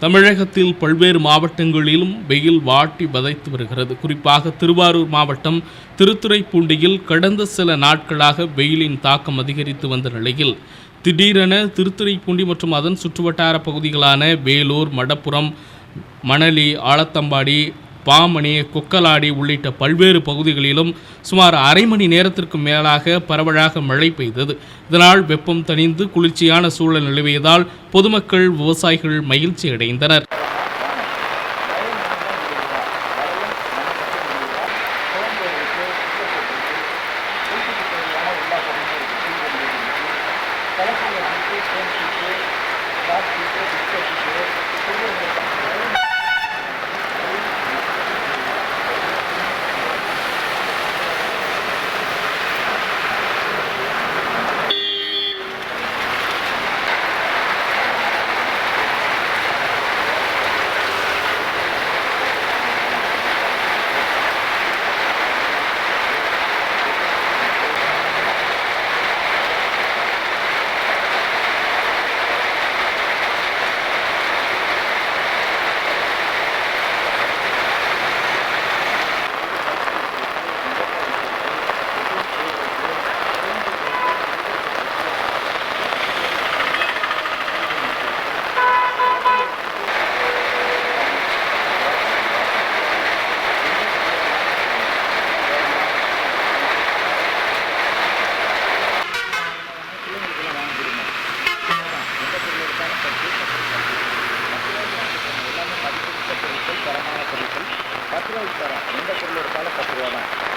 தமிழகத்தில் பல்வேறு மாவட்டங்களிலும் வெயில் வாட்டி வதைத்து வருகிறது. குறிப்பாக திருவாரூர் மாவட்டம் திருத்துறைப்பூண்டியில் கடந்த சில நாட்களாக வெயிலின் தாக்கம் அதிகரித்து வந்த நிலையில் திடீரென திருத்துறைப்பூண்டி மற்றும் அதன் சுற்றுவட்டார பகுதிகளான வேலூர் மடப்புரம் மணலி ஆலத்தம்பாடி பாமணி கொக்கலாடி உள்ளிட்ட பல்வேறு பகுதிகளிலும் சுமார் அரை மணி நேரத்திற்கு மேலாக பரவலாக மழை பெய்தது. இதனால் வெப்பம் தணிந்து குளிர்ச்சியான சூழல் நிலவியதால் பொதுமக்கள் விவசாயிகள் மகிழ்ச்சி அடைந்தனர் ரூபாய்க்கு தரேன் எந்த பொருள் எடுத்தாலும் பத்து ரூபா தான்